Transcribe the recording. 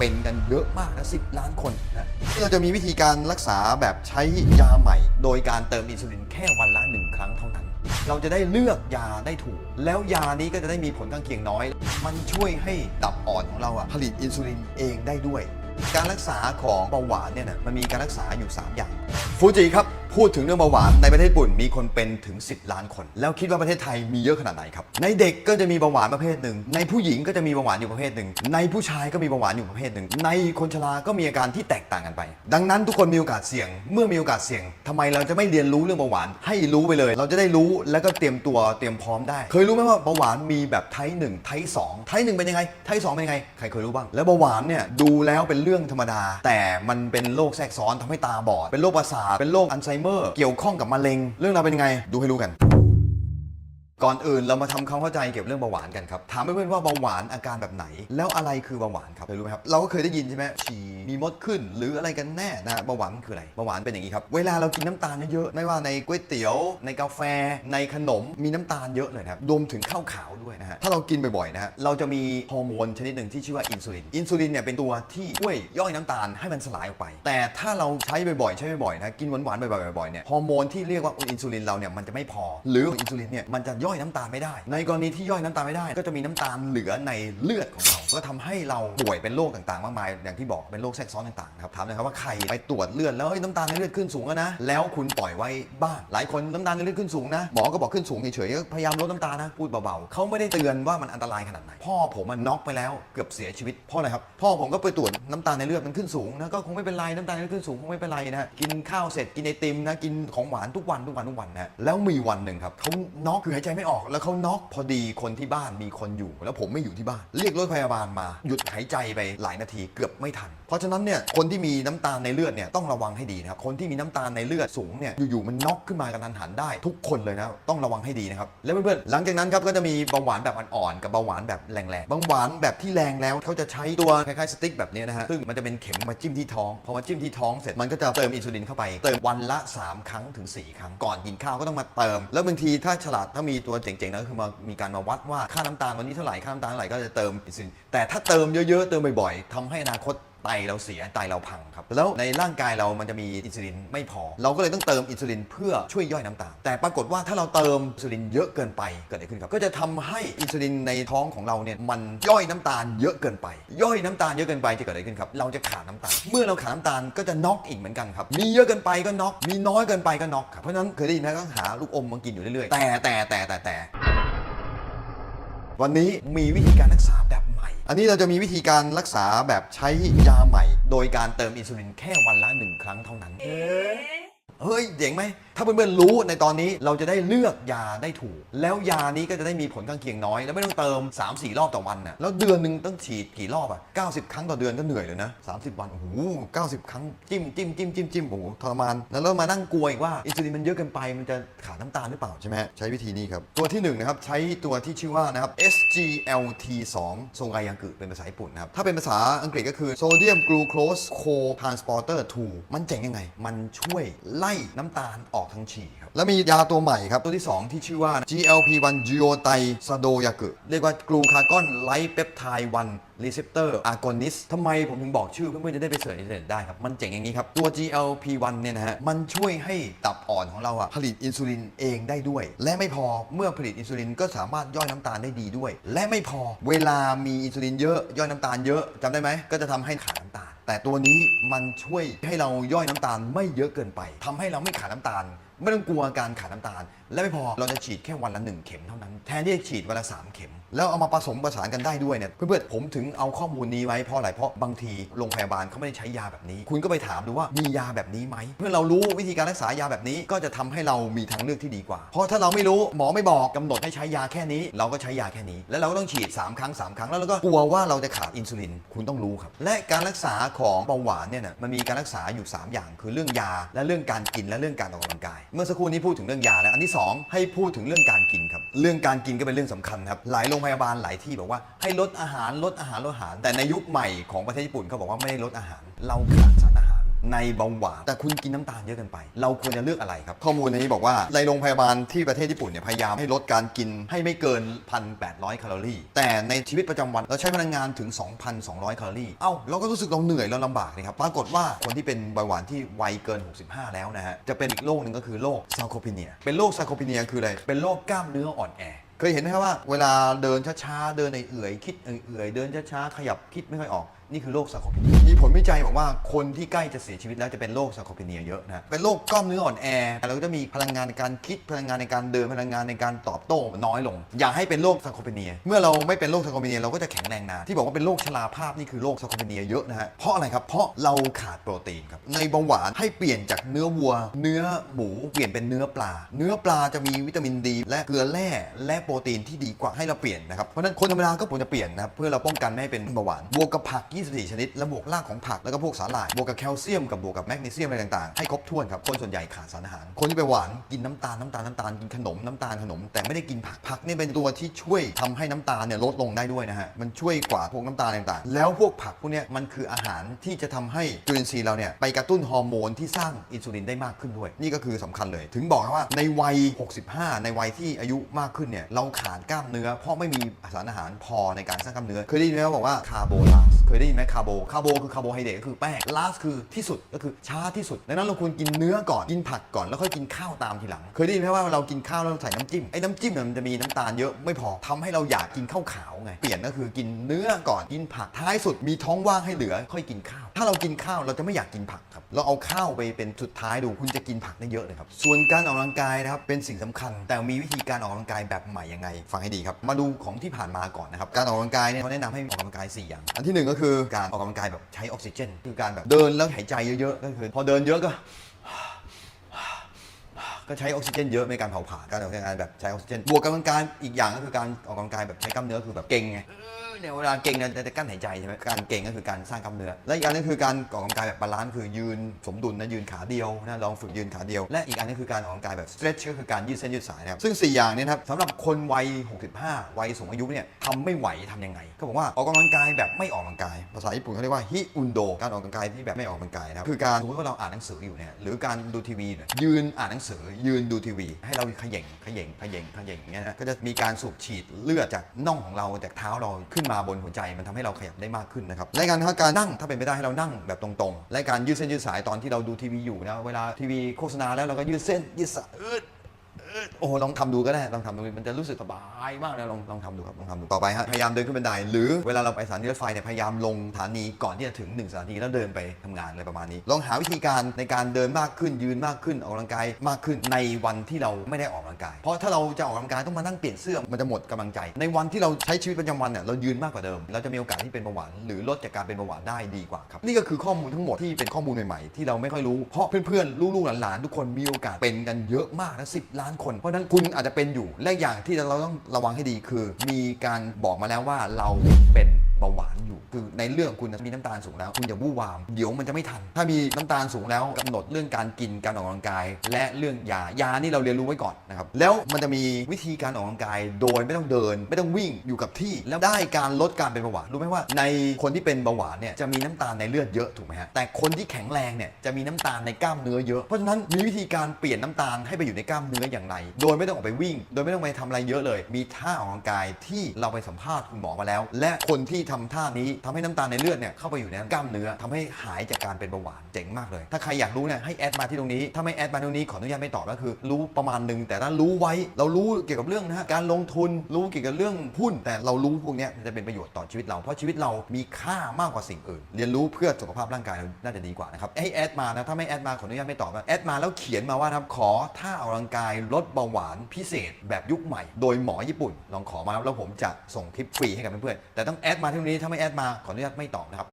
เป็นกันเยอะมากนะสิบล้านคนนะเราจะมีวิธีการรักษาแบบใช้ยาใหม่ โดยการเติมอินซูลินแค่วันละหนึ่งครั้งเท่านั้น เราจะได้เลือกยาได้ถูก แล้วยานี้ก็จะได้มีผลข้างเคียงน้อย มันช่วยให้ตับอ่อนของเราอะผลิตอินซูลินเองได้ด้วย การรักษาของเบาหวานเนี่ยนะมันมีการรักษาอยู่ 3 อย่างฟูจิครับ พูดถึงเรื่องเบาหวานในประเทศญี่ปุ่นมีคนเป็นถึง 10 ล้านคน แล้วคิดว่าประเทศไทยมีเยอะขนาดไหนครับ ในเด็กก็จะมีเบาหวานประเภทหนึ่ง ในผู้หญิงก็จะมีเบาหวานอยู่ประเภทหนึ่ง ในผู้ชายก็มีเบาหวานอยู่ประเภทหนึ่ง ในคนชราก็มีอาการที่แตกต่างกันไป ดังนั้นทุกคนมีโอกาสเสี่ยง เมื่อมีโอกาสเสี่ยงทำไมเราจะไม่เรียนรู้เรื่องเบาหวานให้รู้ไปเลย เราจะได้รู้แล้วก็เตรียมตัวเตรียมพร้อมได้ เคยรู้ไหมว่าเบาหวานมีแบบไทป์หนึ่งไทป์สองไทป์หนึ่งเป็นยังไงไทป์สองเป็นยังไงใครเคยรู้บ้างแล้วเบาหวานเนี่ยดูแล้วเป็นเรื่องธรรมดา แต่มันเป็นโรคแทรกซ้อนทำให้ตาบอดเป็นโรคประสาทเป็นโรคอัลไซเมอร์เกี่ยวข้องกับมะเร็ง เรื่องราวเป็นไง ดูให้รู้กัน ก่อนอื่นเรามาทำความเข้าใจเกี่ยวกับเรื่องเบาหวานกันครับ ถามเพื่อนๆว่าเบาหวานอาการแบบไหน แล้วอะไรคือเบาหวานครับเคยรู้ไหมครับ เราก็เคยได้ยินใช่ไหมฉี่มีมดขึ้น หรืออะไรกันแน่นะเบาหวานมันคืออะไรเบาหวานเป็นอย่างนี้ครับ เวลาเรากินน้ำตาลเยอะๆไม่ว่าในก๋วยเตี๋ยว ในกาแฟ ในขนมมีน้ำตาลเยอะเลยนะครับรวมถึงข้าวขาวด้วยนะฮะถ้าเรากินบ่อยๆนะฮะเราจะมีฮอร์โมนชนิดหนึ่งที่ชื่อว่าอินซูลินอินซูลินเนี่ยเป็นตัวที่ช่วยย่อยน้ำตาลให้มันสลายออกไป แต่ถ้าเราใช้บ่อยๆใช้บ่อยๆนะกินหวานๆบ่อยๆบ่อยๆเนี่ยฮอร์โมนที่เรียกว่าอินซูลินเราเนี่ยมันจะไม่พอ หรืออินซูลินเนี่ยมันจะย่อย่อยน้ำตาลไม่ได้ ในกรณีที่ย่อยน้ำตาลไม่ได้ ก็จะมีน้ำตาลเหลือในเลือดของเรา ก็ทำให้เราป่วยเป็นโรคต่างๆ มากมาย อย่างที่บอกเป็นโรคแทรกซ้อนต่างๆนะครับถามเลยครับว่าใครไปตรวจเลือดแล้วเฮ้ยน้ำตาลในเลือดขึ้นสูงแล้วนะ แล้วคุณปล่อยไว้บ้างหลายคนน้ำตาลในเลือดขึ้นสูงนะหมอก็บอกขึ้นสูงเฉยๆก็พยายามลดน้ำตาลนะพูดเบาๆเขาไม่ได้เตือนว่ามันอันตรายขนาดไหนพ่อผมมันน็อกไปแล้วเกือบเสียชีวิตเพราะอะไรครับพ่อผมก็ไปตรวจน้ำตาลในเลือดมันขึ้นสูงนะก็คงไม่เป็นไรน้ำตาลในเลือดขึ้นสูงคงไม่เป็นไรนะกินข้าวเสร็จกินไอติมนะกินของหวานทุกวันทุกวันทุกวันนะแล้วมีวันหนึ่งครับเขาน็อกคือหายใจไม่ไม่ออกแล้วเขาน็อกพอดีคนที่บ้านมีคนอยู่ แล้วผมไม่อยู่ที่บ้าน เรียกรถพยาบาลมา หยุดหายใจไปหลายนาทีเกือบไม่ทัน เพราะฉะนั้นเนี่ยคนที่มีน้ำตาลในเลือดเนี่ยต้องระวังให้ดีนะครับคนที่มีน้ำตาลในเลือดสูงเนี่ยอยู่ๆมันน็อกขึ้นมากระทันหันได้ทุกคนเลยนะต้องระวังให้ดีนะครับแล้วเพื่อนๆหลังจากนั้นครับก็จะมีเบาหวานแบบอ่อนๆกับเบาหวานแบบแรงๆเบาหวานแบบที่แรงแล้วเขาจะใช้ตัวคล้ายๆสติ๊กแบบนี้นะฮะซึ่งมันจะเป็นเข็มมาจิ้มที่ท้องพอมาจิ้มที่ท้องเสร็จมันก็จะเติมอินซูลินเข้าไปเติมวันละ 3 ครั้งถึง 4 ครั้งก่อนกินข้าวก็ต้องมาเติม แล้วบางทีถ้าฉลาดถ้ามีตัวเจ๋งๆนะคือมามีการมาวัดว่าค่าน้ำตาลวันนี้เท่าไหร่ค่าน้ำตาลเท่าไหร่ก็จะเติมอินซูลินแต่ถ้าเติมเยอะๆเติมบ่อยๆทำให้อนาคต ไตเราเสียไตเราพังครับ แล้วในร่างกายเรามันจะมีอินซูลินไม่พอ เราก็เลยต้องเติมอินซูลินเพื่อช่วยย่อยน้ำตาลแต่ปรากฏว่าถ้าเราเติมอินซูลินเยอะเกินไปเกิดอะไรขึ้นครับ ก็จะทำให้อินซูลินในท้องของเราเนี่ยมันย่อยน้ำตาลเยอะเกินไป ย่อยน้ำตาลเยอะเกินไปจะเกิดอะไรขึ้นครับ เราจะขาดน้ำตาล เมื่อเราขาดน้ำตาลก็จะน็อกอีกเหมือนกันครับ มีเยอะเกินไปก็น็อก มีน้อยเกินไปก็น็อกครับ เพราะฉะนั้นเคยได้ยินไหมก็หาลูกอมมากินอยู่เรื่อยๆ แต่แต่แต่แต่แต่ วันนี้มีวิธีการรักษา อันนี้เราจะมีวิธีการรักษาแบบใช้ยาใหม่ โดยการเติมอินซูลินแค่วันละหนึ่งครั้งเท่านั้น เฮ้ยเจ๋งไหม ถ้าเพื่อนๆรู้ในตอนนี้เราจะได้เลือกยาได้ถูก แล้วยานี้ก็จะได้มีผลข้างเคียงน้อย แล้วไม่ต้องเติม 3-4 รอบต่อวันน่ะแล้วเดือนหนึ่งต้องฉีดกี่รอบอะ90 ครั้งต่อเดือนก็เหนื่อยเลยนะ 30 วันโอ้โห90 ครั้งจิ้มจิ้มจิ้มจิ้มจิ้มโอ้โหทรมานแล้วเรามานั่งกลัวอีกว่าอินซูลินมันเยอะเกินไปมันจะขาดน้ำตาลหรือเปล่าใช่ไหมใช้วิธีนี้ครับตัวที่หนึ่งนะครับใช้ตัวที่ชื่อว่านะครับ SGLT2 โซไกยังกึเป็นภาษาญี่ปุ่นนะครับถ้าเป็นภาษาอังกฤษก็คือ Sodium Glucose Co-transporter 2มันเจ๋งยังไง มันช่วยไล่น้ำตาลออกทางฉี่ครับแล้วมียาตัวใหม่ครับตัวที่ 2 ที่ชื่อว่า GLP-1 g l u t i s a d o y a k u เรียกว่ากลูคากอนไลท์เปปไทด์1รีเซพเตอร์อากอนิสทำไมผมถึงบอกชื่อเพื่อนๆจะได้ไปเสิร์ชในอินเทอร์เน็ตได้ครับ มันเจ๋งอย่างนี้ครับ ตัว GLP-1 เนี่ยนะฮะ มันช่วยให้ตับอ่อนของเราอะผลิตอินซูลินเองได้ด้วย และไม่พอเมื่อผลิตอินซูลินก็สามารถย่อยน้ำตาลได้ดีด้วย และไม่พอเวลามีอินซูลินเยอะย่อยน้ำตาลเยอะจำได้ไหมก็จะทำให้ขาดน้ำตาล แต่ตัวนี้มันช่วยให้เราย่อยน้ำตาลไม่เยอะเกินไปทำให้เราไม่ขาดน้ำตาล ไม่ต้องกลัวการขาดน้ำตาล และไม่พอเราจะฉีดแค่วันละหนึ่งเข็มเท่านั้น แทนที่จะฉีดวันละสามเข็ม แล้วเอามาผสมประสานกันได้ด้วยเนี่ยเพื่อนๆผมถึงเอาข้อมูลนี้ไว้เพราะอะไรเพราะบางทีโรงพยาบาลเขาไม่ได้ใช้ยาแบบนี้ คุณก็ไปถามดูว่ามียาแบบนี้ไหมเมื่อเรารู้วิธีการรักษายาแบบนี้ก็จะทำให้เรามีทางเลือกที่ดีกว่า เพราะถ้าเราไม่รู้หมอไม่บอกกำหนดให้ใช้ยาแค่นี้ เราก็ใช้ยาแค่นี้ แล้วเราก็ต้องฉีด 3 ครั้ง 3 ครั้งแล้วเราก็กลัวว่าเราจะขาดอินซูลินคุณต้องรู้ครับและการรักษาของเบาหวานเนี่ยนะมันมีการรักษาอยู่ 3 อย่าง คือเรื่องยาและเรื่องการกินและเรื่องการออกกำลังกาย เมื่อสักครู่นี้พูดถึงเรื่องยาแล้วอันที่สองให้พูดถึงเรื่องการกินครับเรื่องการกินก็เป็นเรื่องสำคัญครับหลายโรงพยาบาลหลายที่บอกว่าให้ลดอาหารลดอาหารลดอาหาร แต่ในยุคใหม่ของประเทศญี่ปุ่นเขาบอกว่าไม่ได้ลดอาหาร เราขาดสารอาหาร ในเบาหวานแต่คุณกินน้ำตาลเยอะเกินไป เราควรจะเลือกอะไรครับ ข้อมูลในนี้บอกว่าในโรงพยาบาลที่ประเทศญี่ปุ่นเนี่ยพยายามให้ลดการกินให้ไม่เกิน 1,800 แคลอรี่ แต่ในชีวิตประจำวันเราใช้พลังงานถึง 2,200 แคลอรี่ เอ้าเราก็รู้สึกเราเหนื่อยเราลำบากนี่ครับปรากฏว่าคนที่เป็นเบาหวานที่วัยเกิน 65 แล้วนะฮะจะเป็นอีกโรคหนึ่งก็คือโรคซาโคพีเนียเป็นโรคซาโคพีเนียคืออะไรเป็นโรคกล้ามเนื้ออ่อนแอ เคยเห็นไหมครับว่าเวลาเดินช้าๆ เดินเอื่อยๆคิดเอื่อยๆ เดินช้าๆ ขยับคิดไม่ค่อยออก นี่คือโรคซาโคพีเนียมีผลวิจัยบอกว่าคนที่ใกล้จะเสียชีวิตแล้วจะเป็นโรคซาโคพีเนียเยอะนะเป็นโรคกล้ามเนื้ออ่อนแอเราก็จะมีพลังงานในการคิดพลังงานในการเดินพลังงานในการตอบโต้น้อยลง อย่าให้เป็นโรคซาโคพีเนีย เมื่อเราไม่เป็นโรคซาโคพีเนียเราก็จะแข็งแรงนานที่บอกว่าเป็นโรคชราภาพนี่คือโรคซาโคพีเนียเยอะนะฮะเพราะอะไรครับเพราะเราขาดโปรตีนครับในเบาหวานให้เปลี่ยนจากเนื้อวัว เนื้อหมูเปลี่ยนเป็นเนื้อปลา เนื้อปลาจะมีวิตามินดีและเกลือแร่และโปรตีนที่ดีกว่าให้เราเปลี่ยนนะครับเพราะฉะนั้นคนธรรมดาก็ควรจะเปลี่ยนนะครับเพื่อเราป้องกันไม่ให้เป็นเบาหวานบวกกับผัก24 ชนิด และบวกรากของผักแล้วก็พวกสาหร่าย บวกกับแคลเซียมกับบวกกับแมกนีเซียมอะไรต่างๆ ให้ครบถ้วนครับ คนส่วนใหญ่ขาดสารอาหาร คนที่ไปหวานกินน้ำตาลน้ำตาลน้ำตาลกินขนมน้ำตาลขนม แต่ไม่ได้กินผักผักนี่เป็นตัวที่ช่วยทำให้น้ำตาลเนี่ยลดลงได้ด้วยนะฮะมันช่วยกว่าพวกน้ำตาลต่างๆ แล้วพวกผักพวกเนี้ยมันคืออาหารที่จะทำให้จุลินทรีย์เราเนี่ยไปกระตุ้นฮอร์โมนที่สร้างอินซูลินได้มากขึ้นด้วย นี่ก็คือสำคัญเลย ถึงบอกว่าในวัย 65 ในวัยที่อายุมากขึ้นเนี่ยเราขาดกล้ามเนื้อเพราะไม่มีสารอาหารพอในการสร้างกล้ามเนื้อเคยได้ยินไหมว่าบอกว่าคาร์โบลาสเคยได้ยินไหมคาร์โบคาร์โบคือคาร์โบไฮเดรตก็คือแป้งลาสคือที่สุดก็คือช้าที่สุดดังนั้นเราควรกินเนื้อก่อนกินผักก่อนแล้วค่อยกินข้าวตามทีหลัง เคยได้ยินไหมว่าเรากินข้าวแล้วเราใส่น้ำจิ้มไอ้น้ำจิ้มเนี่ยมันจะมีน้ำตาลเยอะไม่พอทำให้เราอยากกินข้าวขาวไงเปลี่ยนก็คือกินเนื้อก่อนกินผักท้ายสุดมีท้องว่างให้เหลือค่อยกินข้าว ถ้าเรากินข้าวเราจะไม่อยากกินผักครับ เราเอาข้าวไปเป็นสุดท้ายดูคุณจะกินผักได้เยอะเลยครับ ส่วนการออกกำลังกายนะครับเป็นสิ่งสำคัญ แต่มีวิธีการออกกำลังกายแบบใหม่ยังไง ฟังให้ดีครับ มาดูของที่ผ่านมาก่อนนะครับ การออกกำลังกายเนี่ยเขาแนะนำให้ออกกำลังกายสี่อย่าง อันที่หนึ่งก็คือการออกกำลังกายแบบใช้ออกซิเจน คือการแบบเดินแล้วหายใจเยอะๆ ก็คือ พอเดินเยอะก็ก็ใช้ออกซิเจนเยอะในการเผาผลาญการออกกำลังกายแบบใช้ออกซิเจน บวกกำลังกายอีกอย่างก็คือการออกกำลังกายแบบใช้กล้ามเนื้อคือแบบเก่งไง เนี่ยเวลาเก่งเนี่ยจะกั้นหายใจใช่ไหมการเก่งก็คือการสร้างกล้ามเนื้อ และอีกอันนึงคือการออกกำลังกายแบบบาลานซ์คือยืนสมดุลนะยืนขาเดียวนะลองฝึกยืนขาเดียว และอีกอันนึงคือการออกกำลังกายแบบ stretch ก็คือการยืดเส้นยืดสายนะครับซึ่ง 4 อย่างเนี้นะครับสำหรับคนวัย 65 วัยสูงอายุเนี่ยทำไม่ไหวทำยังไงก็บอกว่าออกกำลังกายแบบไม่ออกกำลังกาย ภาษาญี่ปุ่นเขาเรียกว่าฮิอุนโดการออกกำลังกายที่แบบไม่ออกกำลังกายนะครับคือการสมมติว่าเราอ่านหนังสืออยู่เนี่ยหรือการดูทีวีเนี่ยยืนอ่านหนังสือ ยืนดูทีวี ให้เราขย่งขย่งขย่งขย่งอย่างเงี้ยนะก็จะมีการสูบฉีดเลือดจากน่องของเราจากเท้าเราขึ้นมาบนหัวใจมันทำให้เราขยับได้มากขึ้นนะครับและการถ้าการนั่งถ้าเป็นไปได้ให้เรานั่งแบบตรงๆ และการยืดเส้นยืดสายตอนที่เราดูทีวีอยู่นะเวลาทีวีโฆษณาแล้วเราก็ยืดเส้นยืดสายอ โอ้โหลองทำดูก็ได้ลองทำดูมันจะรู้สึกสบายมากนะลองลองทำดูครับลองทำดูต่อไปฮะพยายามเดินขึ้นบันไดหรือเวลาเราไปสถานีรถไฟเนี่ยพยายามลงสถานีก่อนที่จะถึง1สถานีแล้วเดินไปทำงานอะไรประมาณนี้ ลองหาวิธีการในการเดินมากขึ้นยืนมากขึ้นออกกำลังกายมากขึ้นในวันที่เราไม่ได้ออกกำลังกาย เพราะถ้าเราจะออกกำลังกายต้องมานั่งเปลี่ยนเสื้อมันจะหมดกำลังใจ ในวันที่เราใช้ชีวิตประจำวันเนี่ยเรายืนมากกว่าเดิม เราจะมีโอกาสที่เป็นเบาหวานหรือลดจากการเป็นเบาหวานได้ดีกว่าครับนี่ก็คือข้อมูลทั้งหมดที่เป็นข้อมูลใหม่ๆที่เราไม่ค่อยรู้เพราะเพื่อนๆลูกๆหลานๆทุกคนมีโอกาสเป็นกันเยอะมากนะสิล้านคน เพราะฉะนั้นคุณอาจจะเป็นอยู่และอย่างที่เราต้องระวังให้ดีคือ มีการบอกมาแล้วว่าเราเป็น เบาหวานอยู่ คือในเรื่องคุณมีน้ำตาลสูงแล้ว คุณอย่าวู่วาม เดี๋ยวมันจะไม่ทัน ถ้ามีน้ำตาลสูงแล้วกำหนดเรื่องการกินการออกกำลังกาย และเรื่องยายานี่เราเรียนรู้ไว้ก่อนนะครับแล้วมันจะมีวิธีการออกกำลังกาย โดยไม่ต้องเดิน ไม่ต้องวิ่งอยู่กับที่ แล้วได้การลดการเป็นเบาหวานรู้ไหมว่า ในคนที่เป็นเบาหวานเนี่ยจะมีน้ำตาลในเลือดเยอะถูกไหมฮะแต่คนที่แข็งแรงเนี่ยจะมีน้ำตาลในกล้ามเนื้อเยอะเพราะฉะนั้นมีวิธีการเปลี่ยนน้ำตาลให้ไปอยู่ในกล้ามเนื้ออย่างไร โดยไม่ต้องออกไปวิ่ง โดยไม่ต้องไปทำอะไรเยอะเลย มีท่าออกกำลังกายที่เราไปสัมภาษณ์คุณหมอมาแล้ว และคนที่ทำท่านี้ทำให้น้ำตาลในเลือดเนี่ยเข้าไปอยู่ในกล้ามเนื้อทำให้หายจากการเป็นเบาหวานเจ๋งมากเลย ถ้าใครอยากรู้เนี่ยให้แอดมาที่ตรงนี้ ถ้าไม่แอดมาตรงนี้ขออนุญาตไม่ตอบก็คือ รู้ประมาณหนึ่งแต่ถ้ารู้ไว้เรารู้เกี่ยวกับเรื่องนะฮะการลงทุนรู้เกี่ยวกับเรื่องหุ้น แต่เรารู้พวกเนี้ยมันจะเป็นประโยชน์ต่อชีวิตเราเพราะชีวิตเรามีค่ามากกว่าสิ่งอื่น เรียนรู้เพื่อสุขภาพร่างกายเราน่าจะดีกว่านะครับให้แอดมานะถ้าไม่แอดมาขออนุญาตไม่ตอบนะแอดมาแล้วเขียนมาว่านะครับขอท่าออกกำลังกายลดเบาหวานพิเศษแบบยุคใหม่ โดยหมอญี่ปุ่นลองขอมาแล้วผมจะส่งคลิปฟรีให้กับเพื่อนๆแต่ต้องแอดมาที่ตรงนี้ถ้าไม่แอดมาขออนุญาตไม่ตอบนะครับ